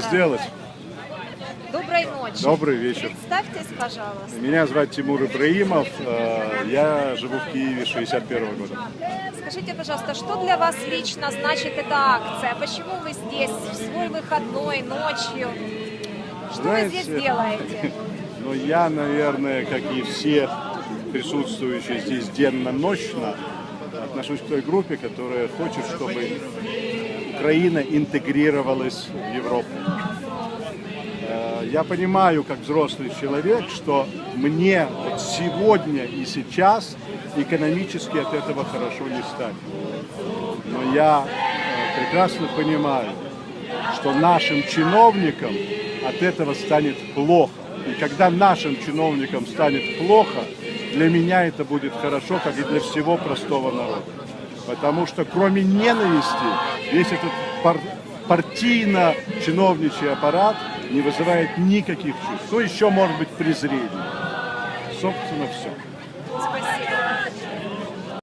сделать. Доброй ночи. Добрый вечер. Представьтесь, пожалуйста. Меня зовут Тимур Ибраимов. э, Я живу в Киеве 61 года. Скажите, пожалуйста, что для вас лично значит эта акция? Почему вы здесь в свой выходной ночью? Что Знаете, вы здесь делаете? Но я, наверное, как и все присутствующие здесь денно-ночно, отношусь к той группе, которая хочет, чтобы Украина интегрировалась в Европу. Э, Я понимаю, как взрослый человек, что мне вот сегодня и сейчас экономически от этого хорошо не станет. Но я э, прекрасно понимаю, что нашим чиновникам от этого станет плохо. И когда нашим чиновникам станет плохо, для меня это будет хорошо, как и для всего простого народа. Потому что кроме ненависти, весь этот партийно-чиновничий аппарат не вызывает никаких чувств. Ну, еще может быть презрение. Собственно, все.